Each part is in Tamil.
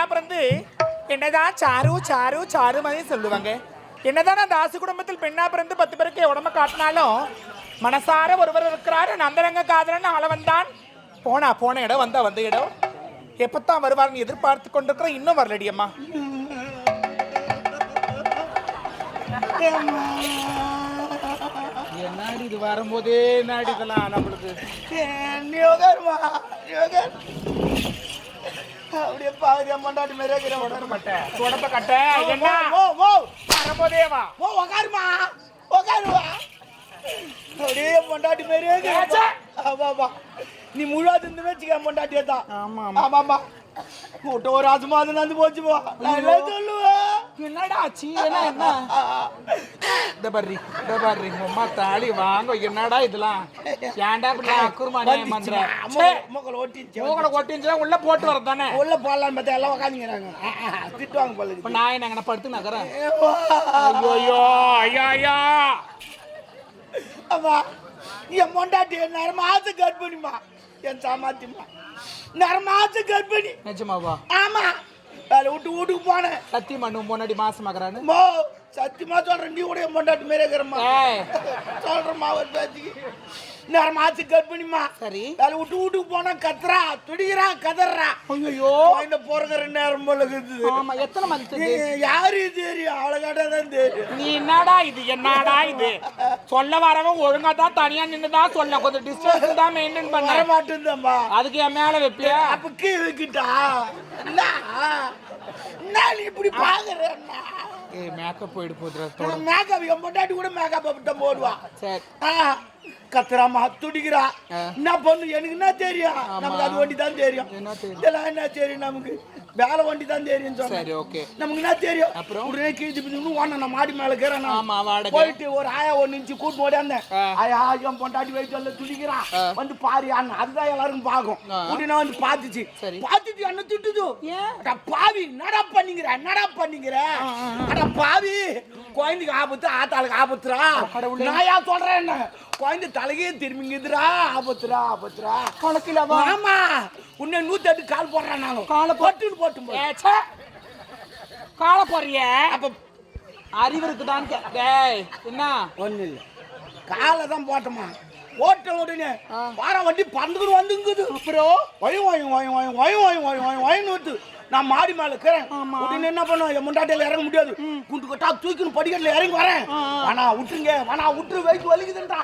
பெண்ணா பிறந்து என்னதான் சாரு சாரு சாரு மாதிரி சொல்லுவாங்க. என்னதான் நான் தாச குடும்பத்தில் பெண்ணா பிறந்து பத்து பேருக்கு உடம்ப காட்டினாலும் மனசார ஒருவர் இருக்கிறாரு நந்தரங்க காதலன் ஆள வந்தான். போனா போன இடம் வந்தா வந்த இடம். எப்பத்தான் வருவார்னு எதிர்பார்த்து கொண்டிருக்கிற இன்னும் வரலடி அம்மா என்னாடி இது வரும்போதே நாடி இதெல்லாம் நம்மளுக்கு? அப்படியே பாதியா மண்டாட்டு மேரேக்கிறேன் உடம்பு மட்டை உடம்ப கட்ட. என்ன? ஓ ஓ பரமதேவா ஓ உக்காருமா. உக்காருவா அப்படியே மண்டாட்டு மேரேக்கிறேன் ஆமாப்பா நீ முழுவதுமே வச்சுக்க மண்டாட்டியே தான். ஆமா ஆமா. ஆமாப்பா விட்ட ஒரு ஆசமாதம் நடந்து போச்சு போ நான் என்ன சொல்லுவேன் என்னடா ஆச்சு என்ன என்ன இந்த பர்ரி இந்த பர்ரி உம்மா தாலி வாங்க என்னடா இதெல்லாம் ஏன்டா இப்படி அக்குருமா நியாயம் பண்ற மூக்கல ஓட்டிச்சு மூக்கட கொட்டிஞ்சா உள்ள போட்டு வர தானே உள்ள போடலான்னு பார்த்தா எல்லாம் உக்காந்துங்கிறாங்க திட்டுவாங்க போல இப்ப நான் என்ன படுத்து நகரேன் ஐயோ ஐயோ ஐயோ அம்மா என் பொண்டாட்டி நரமாசு கர்ப்பிணிமா என் சாமாத்தியம்மா நரமாசு கர்ப்பிணி. நிஜமாவா? ஆமா. வேலை விட்டு வீட்டுக்கு போனேன். சத்தியமா முன்னாடி மாசமாக்குறான்னு மோ சத்தியமா சொல்றேன் நீ கூட பொண்டாட்டி மாரி இருக்கிறம்மா சொல்றேம்மா ஒரு பேச்சுக்கு நரமாசு கர்ப்பிணிமா சரி. வேலை விட்டு வீட்டுக்கு போனா கத்துறா துடிக்கிறா கதறா. ஐயோ இந்த பிறகுற நேரம் போல இருக்குது. ஆமா எத்தனை மந்த் யாரு தெரியும் அவளை தான் தெரியும் நீ என்னடா இது? என்னடா இது? சொல்ல வரவன் ஒழுங்கா தான் தனியா நின்னு தான் சொல்ல. கொஞ்சம் டிஸ்டன்ஸ் தான் மெயின்டைன் பண்ண. வரமாட்டேன்தாம்மா. அதுக்கு என் மேல வைப்பிய? அப்ப கீழே வைக்கிட்டா? என்ன? நீ இப்படி பாக்குற? மேக்கப் போயிடு போதுற மேக்கப் என் பொண்டாட்டி கூட மேக்கப் அப்படி போடுவா. சரி. ஆ, கத்துறாமா துடிக்கிறா. என்ன பண்ணு எனக்கு என்ன தெரியும்? நமக்கு அது வண்டி தான் தெரியும். என்ன தெரியும்? இதெல்லாம் என்ன தெரியும் நமக்கு? வேலை வண்டி தான் தெரியும் சரி ஓகே நமக்கு என்ன தெரியும்? அப்புறம்? உடனே கீழ்ச்சி பிடிச்சு ஓன நான் மாடி மேல ஆமா வாடகை. போயிட்டு ஒரு ஆயா ஒன்னு இன்ச்சு கூட்டு ஓடியாந்தேன். ஆயா என் பொண்டாட்டி வயிற்று வந்து துடிக்கிறான். வந்து பாரு அண்ணன் அதுதான் எல்லாருக்கும் பார்க்கும் ஆ. உடனே வந்து பார்த்துச்சு. சரி. பார்த்துட்டு என்ன திட்டுது? அட பாவி என்னடா பண்ணிக்கிற? என்னடா பண்ணிக்கிற? அட பாவி குழந்தைக்கு ஆபத்து ஆத்தாளுக்கு ஆபத்துரா. நான் ஏன் சொல்றேன் என்ன? குழந்தை தலையே திரும்பிங்குதுரா ஆபத்துரா ஆபத்துரா கணக்கிலவா ஆமா உன்னை நூத்தி எட்டு கால் போடுறேன் நானும் காலை போ- போட்டுன்னு போட்டும் போது. ஏச்சே கால போறிய அப்ப அறிவு இருக்குதான் டேய் என்ன? ஒண்ணு இல்ல. காலை தான் போட்டோமா. போட்ட உடனே. வார வண்டி பறந்துக்கிட்டு வந்துங்குது. அப்புறம்? ஒய் ஒய் ஒய் ஒய் ஒய் ஒய் ஒய் ஒய் ஒய்னு ஊத்து நான் மாடி மேல இருக்கிறேன். உடனே என்ன பண்ணுவேன் என் முண்டாட்டியில இறங்க முடியாது. குண்டு கொட்டா தூக்கின்னு படிக்கட்டுல இறங்கி வரேன். ஆனா விட்டுருங்க. வேணா விட்டுரு. வெயிட் வலிக்குதுன்றா.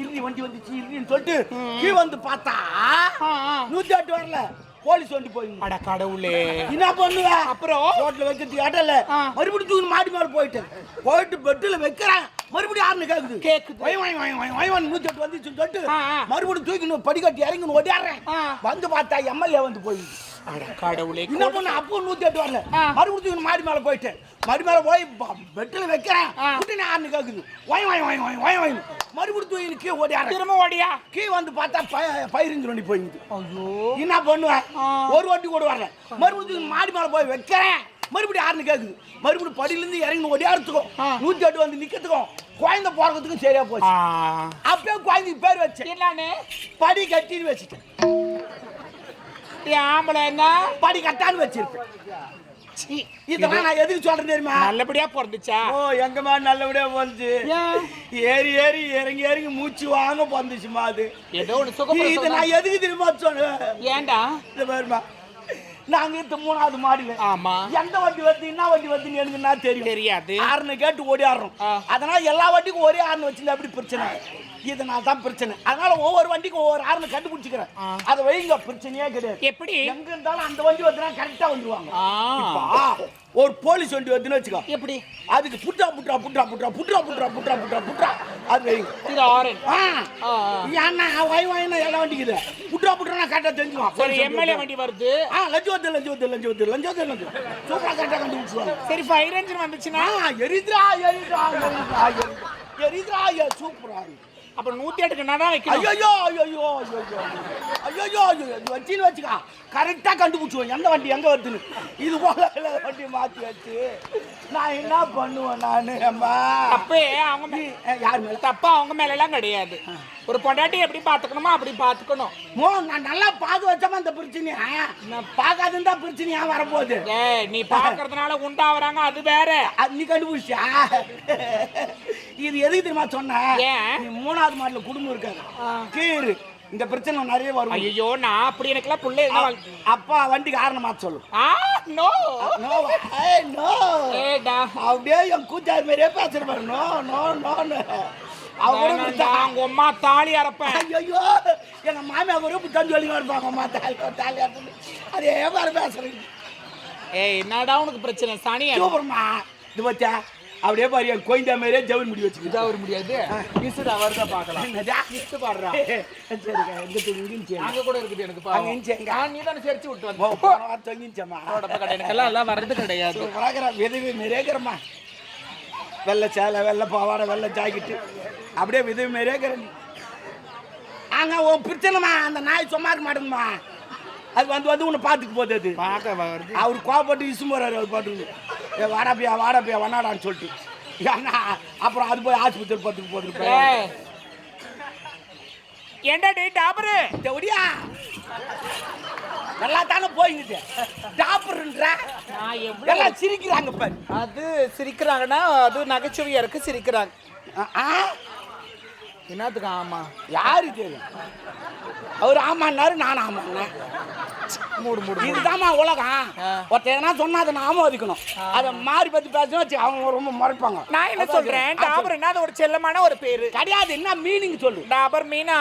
இறுதி வண்டி வந்துச்சு இறுதின்னு சொல்லிட்டு கீ வந்து பார்த்தா. நூத்தி எட்டு வரல. போலீஸ் வண்டி போயிங்க அட கடவுளே. என்ன பண்ணுவ? அப்புறம்? ரோட்ல வைக்கிறதுக்கு ஆ. மறுபடியும் தூக்கி மாடி மேல போயிட்டேன். போயிட்டு பெட்டில் வைக்கிறேன். மறுபடியும் யாருன்னு கேக்குது? கேக்குது. நூத்தி எட்டு வந்துச்சுன்னு சொல்லிட்டு. மறுபடியும் தூக்கி படிக்கட்டு இறங்கி ஓடியாடுறேன். வந்து பார்த்தா எம்எல்ஏ வந்து போய் அட கடவுளே என்ன பண்ண அப்போ நூத்தி எட்டு வரல. மறுபடியும் மாடி மேல போயிட்டேன். மாடி மேல போய் பெட்டில் வைக்கிறேன். ஆ. உடனே யாருன்னு கேக்குது. ஒய் ஒய் ஒய் ஒய் ஒய் ஒய் மறுபடியும் கீழே ஓடியாடுறேன் திரும்ப ஓடியா? கீ வந்து பார்த்தா பய- பயிரிஞ்சு வண்டி போயிடுது. என்ன பண்ணுவேன். ஒரு கூட வரல. மறுபடியும் மாடி மேல போய் வைக்கிறேன். மறுபடியும் யாருன்னு கேக்குது. மறுபடியும் படியிலிருந்து இறங்கி ஒடியாரத்துக்கும் ஆ. நூத்தி எட்டு வந்து நிக்கிறதுக்கும். குழந்தை பிறக்கிறதுக்கும் சரியா போச்சு. ஆ. அப்பயே குழந்தைக்கு பேர் வச்சேன். என்னன்னு? படி கட்டின்னு வச்சுட்டேன். ஏன் ஆம்பளை என்ன? படி கட்டான்னு வச்சிருப்பேன். இதெல்லாம் நான் எதுக்கு சொல்றேன் தெரியுமா? நல்லபடியா பிறந்துச்சா? ஓ எங்கம்மா நல்லபடியா வந்துச்சு ஏறி ஏறி இறங்கி இறங்கி மூச்சு வாங்க வந்துச்சுமா அது. ஏதோ இது சுகம் நான் எதுக்கு தெரியுமா சொன்னேன் ஏன்டா? இந்த பாருமா நாங்க இந்த மூணாவது மாடியில. ஆமா. எந்த வண்டி வருது என்ன வண்டி வருதுன்னு எனக்கு என்ன தெரியும். தெரியாது. ஆறுனு கேட்டு ஓடியாடுறோம். ஆ. அதனால எல்லா வண்டிக்கும் ஒரே ஆறுனு வச்சிருந்தா அப்படி பிரச்சனை? இதனால தான் பிரச்சனை. அதனால ஒவ்வொரு வண்டிக்கும் ஒவ்வொரு ஆறுனு கண்டுபிடிச்சிக்கிறேன். அதை வைங்க பிரச்சனையே கிடையாது. எப்படி? எங்க இருந்தாலும் அந்த வண்டி வந்துனா கரெக்டா வந்துருவாங்க. ஒரு போலீஸ் வண்டி வருதுன்னு வச்சுக்கோ. எப்படி? அதுக்கு புட்ரா புட்ரா புட்ரா புட்ரா புட்ரா புட்ரா புட்ரா புட்ரா புட்ரா அது வைங்க இது ஆரன். ஆ. ஆ, ஆ. ஏன்னா வாய் வாயினா எல்லா வண்டிக்குது. புட்ரா புட்ரா கரெக்டா தெரிஞ்சுக்குவான். சரி police எம்எல்ஏ வண்டி வருது. ஆ லஞ்சு வந்து லஞ்சு வந்து லஞ்சு வந்து லஞ்சு வந்து லஞ்சு சூப்பரா கரெக்டா கண்டுபிடிச்சுவாங்க சரி ஃபயர் என்ஜின் வந்துச்சுன்னா? எரித்ரா எரித்ரா எரித்ரா எரித்ரா. எரித்ரா எ சூப்பரா அப்ப நூத்தி எட்டுக்கு என்ன தான் வைக்கணும்? ஐயோ ஐயோ ஐயோ ஐயோ ஐயோ ஐயோ வச்சின்னு வச்சுக்கா கரெக்டா கண்டுபிடிச்சுவோம் எந்த வண்டி எங்க வருதுன்னு. இது போல வண்டி மாத்தி வச்சு நான் என்ன பண்ணுவேன் நானு அம்மா? தப்பே அவங்க யார் மேல? தப்பா அவங்க மேல எல்லாம் கிடையாது ஒரு பொண்டாட்டி எப்படி பாத்துக்கணுமோ அப்படி பாத்துக்கணும். மோ நான் நல்லா பார்க்க வச்சமா இந்த பிரச்சனையா? நான் பார்க்காதுன்னு தான் பிரச்சனையா வரப்போகுது. நீ பாக்குறதுனால உண்டாவறாங்க அது வேற. அது நீ கண்டுபிடிச்சியா? இது எதுக்கு தெரியுமா சொன்ன? ஏன்? மூணாவது மாடல குடும்பம் இருக்காது. கீறு. இந்த பிரச்சனை நிறைய வரும் ஐயோ நான் அப்படி எனக்குலாம் புள்ள அப்பா வண்டி காரணம் மாத்த சொல்லு நோ. நோ ஏய் நோ. ஏடா. அப்படியே என் கூச்சார் மாதிரியே பேசுற பாரு நோ நோ நோ அவங்க அம்மா தாலி அறப்பேன் ஐயோ எங்க மாமியா கூட புத்தம் சொல்லி இருப்பாங்க. அம்மா தாலி தாலி அறுத்துன்னு. அதே மாதிரி ஏய் என்னடா உனக்கு பிரச்சனை? சனி சூப்பர்மா. இது பத்தியா? அப்படியே பாரு என் கோயந்தா மாதிரியே ஜவுன் முடி வச்சுக்கிட்டா வர முடியாது மிஸ்டா வருதா பார்க்கலாம். மிஸ் பாடுறா. சரிக்கா எங்க தொங்கிச்சு அங்க கூட இருக்குது எனக்கு அங்க? நான் நீ தானே சேர்த்து விட்டு வந்த தொங்கிச்சம்மா எனக்கெல்லாம் எல்லாம் வர்றது கிடையாது. விதவி நிறையக்கிறம்மா வெள்ளை சேலை வெள்ளை பாவாடை வெள்ளை ஜாக்கெட்டு. அப்படியே விதவி நிறையக்கிற ஆங்க உன் பிரச்சனைமா அந்த நாய் சும்மா இருக்க மாட்டேங்குமா அது வந்து வந்து உன்னை பார்த்துட்டு போகுது அது. பார்க்க வருது. அவர் கோவப்பட்டு இசும் போறாரு அவர் பாட்டுக்கு. ஏ வாடாப்பியா வாடாப்பியா வண்ணாடான்னு சொல்லிட்டு. ஏன்னா அப்புறம் அது போய் ஆஸ்பத்திரி பார்த்துட்டு போகுது ஏய். ஏன்டா டேய் டாபரு ஒடியா. நல்லா தானே போயிங்குது டாப்பர்ன்ற எல்லாம் சிரிக்கிறாங்க பாரு. அது சிரிக்கிறாங்கன்னா அது நகைச்சுவையா இருக்கு சிரிக்கிறாங்க. என்னத்துக்கு ஆமா? யாரு தெரியும் அவர் ஆமான்னாரு நான் ஆமாண்ணேன் மூடு மூடு. இதுதாம்மா உலகம். ஆ. ஒருத்தன் எதனா சொன்னா அதை நான் ஆமோதிக்கணும் அதை மாறி பத்தி பேசணும் வச்சு அவங்க ரொம்ப மறைப்பாங்க. நான் என்ன சொல்றேன்? டாபர் என்ன? அது ஒரு செல்லமான ஒரு பேரு. கிடையாது என்ன மீனிங் சொல்லு. டாபர் மீனா?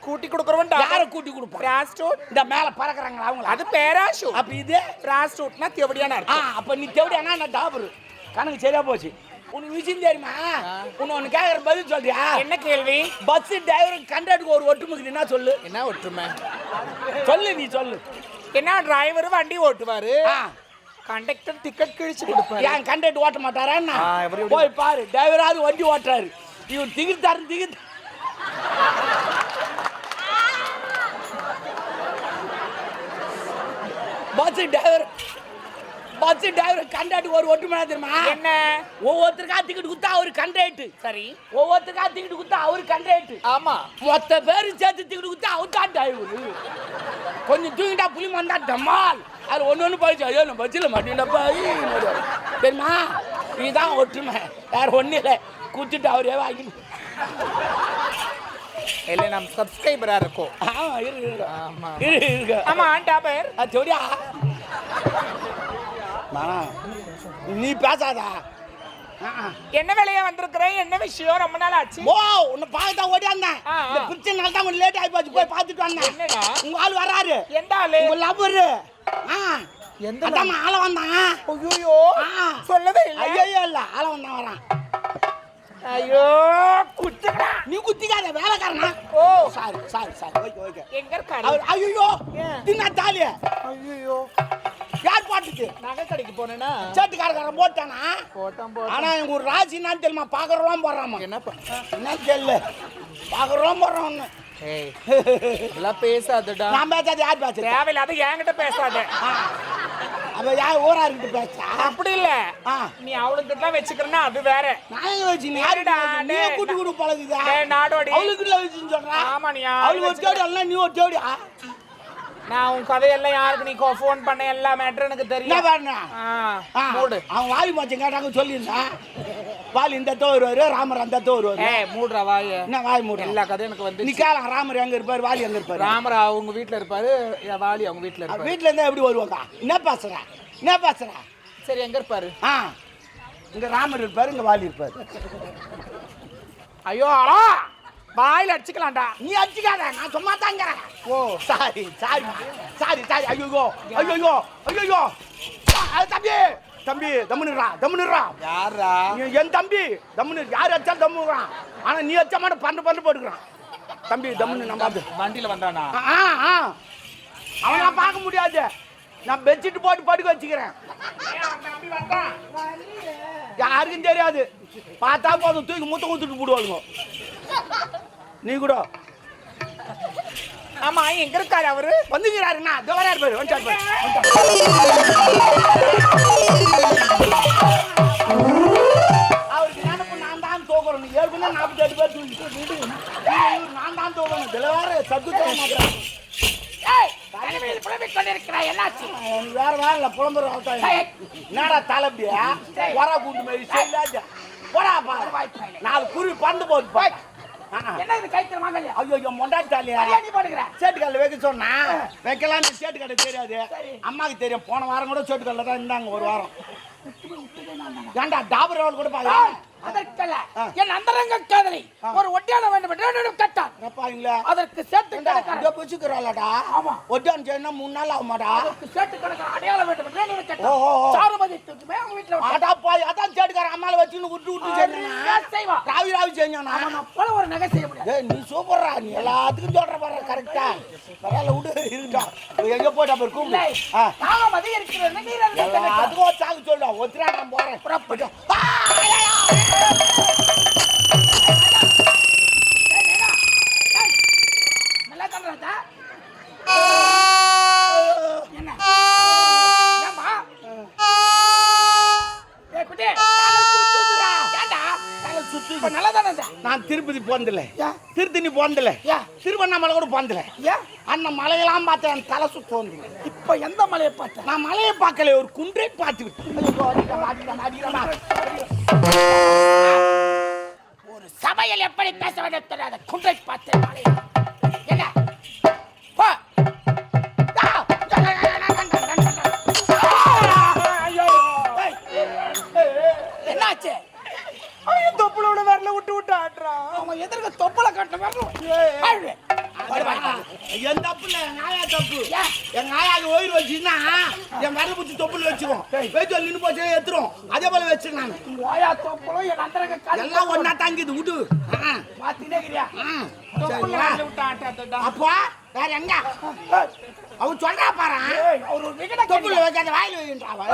கூட்டி கொடுக்குறவன் யாரை கூட்டி கொடுப்பா பிராஸ்டூட். இந்த மேல பறக்குறாங்களா அவங்கள? அது பேராஷூட் அப்ப இது? பிராஸ்டூட்னா தெவடியான அர்த்தம். அப்ப நீ தேவடியானா நான் டாபர்? கணக்கு சரியா போச்சு. உனக்கு விஷயம் தெரியுமா? உன்னை ஒன்று கேட்குற பதில் சொல்றியா? என்ன கேள்வி? பஸ் டிரைவர் கண்டக்டருக்கு ஒரு ஒட்டுமுக்கு என்ன சொல்லு. என்ன ஒற்றுமை சொல்லு நீ சொல்லு. என்ன டிரைவர் வண்டி ஓட்டுவாரு? கண்டக்டர் டிக்கெட் கிழிச்சு கொடுப்பாரு. ஏன் கண்டக்டர் ஓட்ட மாட்டாரா போய் பாரு டிரைவராவது வண்டி ஓட்டுறாரு. இவர் திகிர்த்தாரு திகிர் பஸ் டிரைவர் பஸ் டிரைவர் கண்டாட்டு ஒரு ஒட்டுமணி தெரியுமா? என்ன? ஒவ்வொருத்தருக்கா டிக்கெட் குத்தா அவரு கண்டக்ட் சரி. ஒவ்வொருத்தருக்கா டிக்கெட் குத்தா அவரு கண்டக்ட் ஆமா. மொத்த பேரும் சேர்த்து டிக்கெட் குத்தா அவர் தான் டிரைவர் கொஞ்சம் தூங்கிட்டா புளி வந்தா டமால் அது ஒன்று ஒன்று போயிடுச்சு. ஐயோ நம்ம பஸ்ஸில் மாட்டேன்டப்பா தெரியுமா? இதுதான் ஒற்றுமை. வேற ஒன்றும் இல்லை. குத்துட்டு அவரே வாங்கி இல்ல நம்ம சப்ஸ்கிரைபரா இருக்கோம். ஆமா இரு இரு ஆமா. இரு இருக்கு ஆமா டாபர் அது சொல்லியா நீ பேசாதா. என்ன வேலையா வந்திருக்கிற? என்ன விஷயம்? ரொம்ப நாள் ஆச்சு. ஓ உன்னை பார்க்க தான் ஓடியாந்தேன். ஆ, ஆ. இந்த பிரச்சனை தான் கொஞ்சம் லேட் ஆகி போச்சு. போய் பார்த்துட்டு வந்தேன். என்னடா? உங்க ஆள் வராரு. எந்த ஆளு? உங்க லவ்வரு ஆ. எந்த அதான் ஆள வந்தான். ஐயோ. சொல்லவே இல்ல. ஐயோ இல்ல. ஆள வந்தான் வரான். ஐயோ குத்துக்கடா நீ குத்திக்காத வேலைக்காரனா? ஓ. Sorry sorry sorry. Okay okay. எங்க இருக்காரு? ஐயோ? தின்னா தாலிய ஐயோ யார் போட்டுச்சு நகை கடைக்கு போனேனா? சேட்டுக்காரக்காரன் போட்டானா? போட்டான் போட்டான் ஆனா எங்க ஒரு ராசி என்னன்னு தெரியுமா? பாக்குறோம் போடுறாமா? என்ன என்ன தெரியல. பாக்குறோம் போடுறோம் ஏய் இதெல்லாம் பேசாதடா. நான் பேசாத யார் பேசுறது தேவையில்லாத என்கிட்ட பேசாத. அப்ப யார் ஊரா இருக்கு பேசா அப்படி இல்ல. நீ அவளுக்கு தான் வச்சுக்கிறனா அது வேற. நான் வச்சு நீ யாருடா? நீ கூட்டி கூட்டு பழகுதா? நாடோடி. அவளுக்கு வச்சுன்னு சொல்றா? ஆமா நீ அவளுக்கு ஒரு தேடி நீ ஒரு தேடியா நான் உன் கதையெல்லாம் யாருக்கு நீ ஃபோன் பண்ண எல்லா மேட்டரும் எனக்கு தெரியும். மூடு. அவன் வாலி மச்சம் கேட்டாங்க சொல்லியிருந்தான் வாலி இந்த தோ வருவாரு ராமர் அந்த தோ வருவாரு. ஏய் மூடுறா வாய. என்ன வாய் மூட எல்லா கதையும் எனக்கு வந்து நீ கேளம் ராமர் எங்க இருப்பாரு வாலி எங்க இருப்பாரு? ராமரா அவங்க வீட்ல இருப்பாரு வாலி அவங்க வீட்ல இருப்பாரு. வீட்டுல இருந்தா எப்படி வருவாங்க என்ன பேசுற? என்ன பேசுற? சரி எங்க இருப்பாரு? ஆ இங்க ராமர் இருப்பாரு இங்க வாலி இருப்பாரு. ஐயோ வாயில அடிச்சுக்கலாம்டா. நீ அடிச்சுக்காத நான் சும்மா தாங்கிறேன் ஓ. Sorry sorry sorry sorry. ஐயோ ஐயோ ஐயோ தம்பி. தம்பி தம்முனுறா தம்முனுறா யாரா நீ என் தம்பி. தம்முனு யார் அடிச்சாலும் தம்முறான் ஆனா நீ அடிச்சா மட்டும் பண்டு பண்டு போட்டுக்கிறான். தம்பி தம்முனு நம்ம வண்டியில வந்தானா? ஆ ஆ அவனை நான் பார்க்க முடியாது. நான் பெட்ஷீட் போட்டு படுக்க வச்சுக்கிறேன். யாருக்கும் தெரியாது. பார்த்தா போதும். தூக்கி மூத்த ஊத்துட்டு போடுவாளுங்க. நீ கூட. ஆமா எங்க இருக்காரு அவரு? வந்துங்கிறாருண்ணா இதோ வராரு பாரு பாரு அவருக்கு நினப்பு நான் தான் தூக்குறேன் நீ ஏற்கனவே நாற்பத்தி எட்டு பேர் தூக்கி நான் தான் தூக்கணும். வேற சத்து தூக்க மாட்டேன் வேற வேற இல்லை புலம்புற என்னடா தலைப்பியா வரா கூண்டு மாதிரி சொல்லாத போடா பாரு. நாலு குருவி பந்து போட்டு பாய் ஐயோ ஐயோ மொண்டாச்சாலியா சேட்டு கல்ல வைக்க சொன்னா வைக்கலாம்னு சேட்டு கடை தெரியாது. அம்மாக்கு தெரியும். போன வாரம் கூட சேட்டு கல்ல தான் இருந்தாங்க ஒரு வாரம். ஏன்டா டாபர் கூட பாக்கலாம் அதற்கல்ல என் அந்தரங்க காதலை ஒரு ஒட்டியான வேண்டும் என்று கேட்டான். அதற்கு இதை பிடிச்சிக்கிறாளடா ஆமா. ஒட்டான் செய்யணும் மூணு நாள் ஆகுமாடா? அதற்கு கணக்கான அடையாளம் வேண்டும் என்று. கேட்டான். சாருமதி அவங்க வீட்டுல. அடா பாய் அதான் சேட்டுக்கார அம்மால வச்சுன்னு விட்டு விட்டு செஞ்சானா செய்வான் ராவி ராவி செஞ்சானா அவனை போல ஒரு நகை செய்ய முடியாது. நீ சூப்பர்ரா. நீ எல்லாத்துக்கும் சொல்ற பாரு கரெக்டா பரவாயில்ல விடு இருக்கட்டும் எங்க போயிட்டு அப்புறம் கூப்பிடு. தாமதி இருக்கிறது நீர். அதுக்கும் ஒரு சாக்கு சொல்லு ஒத்துரா நான் போறேன். புறப்பட்டு. நான் திருப்பதி போனதில்ல? திருத்தணி போனதில்ல? திருவண்ணாமலை கூட போனதில்ல? அந்த மலையெல்லாம் பார்த்தேன் என் தலை சுத்து வந்து இப்ப எந்த மலையை பார்த்த நான் மலையை பார்க்கல ஒரு குன்றை பார்த்து விட்டேன் ஒரு சமையல் எப்படி பேச வேண்டும் தெரியாத குன்றை பார்த்து எல்லாம் ஒன்னா தாங்கிது விடு அப்போ வேற எங்க? அவன் சொல்றா பாரு அவர் தொப்புல? வைக்காத வாயில வைக்கின்றாவா.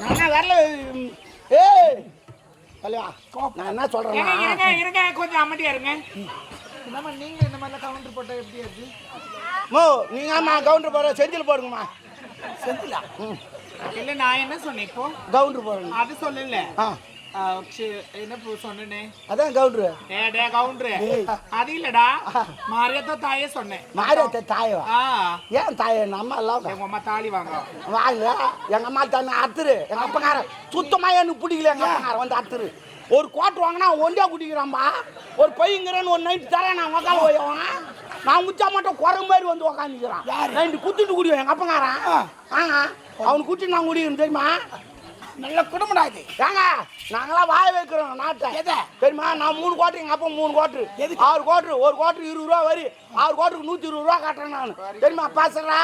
நான் வரல? ஏய். நான் என்ன சொல்றேன்னா? இருங்க இருங்க கொஞ்சம் அமைதியா இருங்க. என்னம்மா நீங்க இந்த மாதிரிலாம் கவுண்டர் போட்டா எப்படி இருக்கு மோ நீங்க ஆமா கவுண்டர் போற செந்தில் போடுங்கம்மா. செந்திலா? இல்ல நான் என்ன சொன்னேன் இப்போ? கவுண்டர் போடுங்க அது சொல்லல. என்ன சொன்னேனே? அதான் கவுண்டர். டே டே கவுண்டரு. அது இல்லடா. மாரியத்தோ தாயே சொன்னேன். மாரியத்தை தாயவா? ஏன் தாய? நம்ம எல்லாம் எங்க அம்மா தாலி வாங்க வாங்க. எங்க அம்மா தானே அத்துரு. எங்க அப்பக்காரன் சுத்தமா எனக்கு பிடிக்கல எங்க அப்பக்காரன் வந்து அத்துரு. ஒரு கோட்டு வாங்கினா ஒண்டியா குடிக்கிறான்பா. ஒரு பையங்கிறேன்னு ஒரு நைட்டு தரேன் நான் உக்கால போயவன் நான் முச்சா மட்டும் குறை மாதிரி வந்து உக்காந்துக்கிறான். நைட்டு குத்திட்டு குடிவேன் எங்க அப்பங்காரன்? ஆ. அவனுக்கு குத்தி நான் குடிக்கிறேன் தெரியுமா? நல்ல குடும்பம்டா இது. ஏங்க நாங்களாம் வாய வைக்கிறோம் நாட்டை. எதை? தெரியுமா நான் மூணு கோட்டு எங்க அப்பா மூணு கோட்டு. ஆறு கோட்டு ஒரு கோட்டு இருபது ரூபா வரி. ஆறு கோட்டுக்கு நூத்தி இருபது ரூபா கட்டுறேன் நான். தெரியுமா பேசுறா?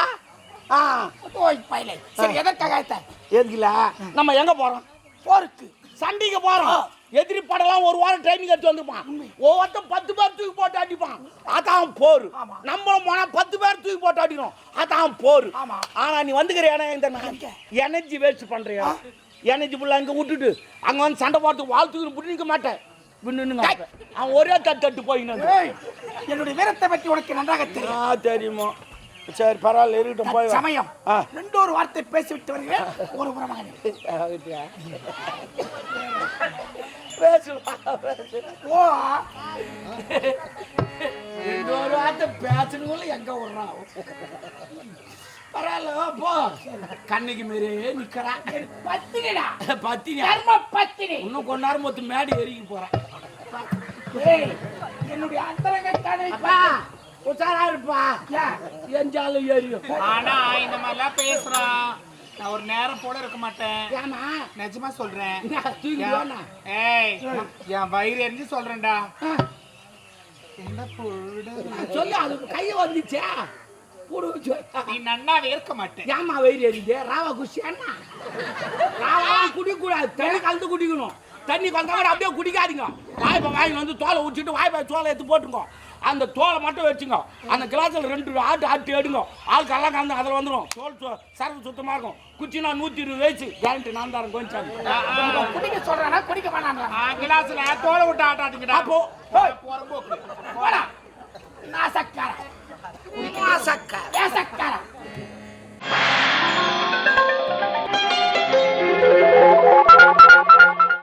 ஆ. ஓய் பையலே. சரி எதற்காக அழைத்த? எதுக்குல நம்ம எங்க போறோம்? போருக்கு. சண்டைக்கு போறோம். எதிரி படலாம் ஒரு வாரம் ட்ரைனிங் எடுத்து வந்துருப்பான். ஒவ்வொருத்தன் பத்து பேர் தூக்கி போட்டு அடிப்பான். அதான் போர். நம்மளும் போனா பத்து பேர் தூக்கி போட்டு அடிக்கணும். அதான் போர். ஆமா. ஆனா நீ வந்துக்கிற இந்த எனர்ஜி வேஸ்ட் பண்றியா? எனர்ஜி ஃபுல்லா அங்க விட்டுட்டு அங்க வந்து சண்டை போறதுக்கு வாழ் தூக்கி விட்டு நிக்க மாட்டேன். அவன் ஒரே தட்டு தட்டு போயின்னு என்னுடைய வீரத்தை பற்றி உனக்கு நன்றாக தெரியும். தெரியுமா? சரி பரவாயில்ல இருக்கட்டும் போய். சமயம். ரெண்டு ஒரு வார்த்தை பேசிவிட்டு வருகிறேன் ஒரு புறமாக இது ஒரு வார்த்தை பேசணுங்கள எங்க விடுறான் பரவாயில்ல போ. கண்ணுக்கு மாரியே நிக்கிறா. பத்தினிடா. பத்தினி பத்தினி இன்னும் கொஞ்ச நேரம் மொத்தம் மேடி ஏறிக்க போறேன் என்னுடைய அந்தரங்கத்தானே அப்பா. உஷாரா இருப்பா. எஞ்சாலும் ஏறியும் ஆனா இந்த மாதிரிலாம் பேசுறான் நான் ஒரு நேரம் போல இருக்க மாட்டேன். ஏமா நிஜமா சொல்றேன். ஏய் என் வயிறு எரிஞ்சு சொல்றேன்டா. என்ன பொழுது சொல்லு அது கைய வந்துச்சே? நீ இருக்க மாட்டேன். ஏமா வயிறு எரியுது? ராவா குஷி அண்ணா ராவா குடிக்க கூடாது தண்ணி கலந்து குடிக்கணும். தண்ணி கலந்தா கூட அப்படியே குடிக்காதீங்க. வாய்ப்பை வாங்கி வந்து தோலை ஊற்றிட்டு வாய்ப்பை தோலை எடுத்து போட்டுங்க அந்த தோலை மட்டும் வச்சுங்க. அந்த கிளாஸில் ரெண்டு ஆட்டு ஆட்டு எடுங்க. ஆள் கல்லாம் கலந்து அதில் வந்துடும் தோல் சரக்கு சுத்தமாக இருக்கும். குச்சினா நூற்றி இருபது வயசு. கேரண்டி நான் தரேன் கொஞ்சம் குடிக்க சொல்றானா குடிக்க வேணாங்களா கிளாஸ்ல தோலை விட்டு ஆட்டாட்டீங்கடா அப்போ போறம்போக்கு போடா. நாசக்கார மாசக்கா வேசக்கார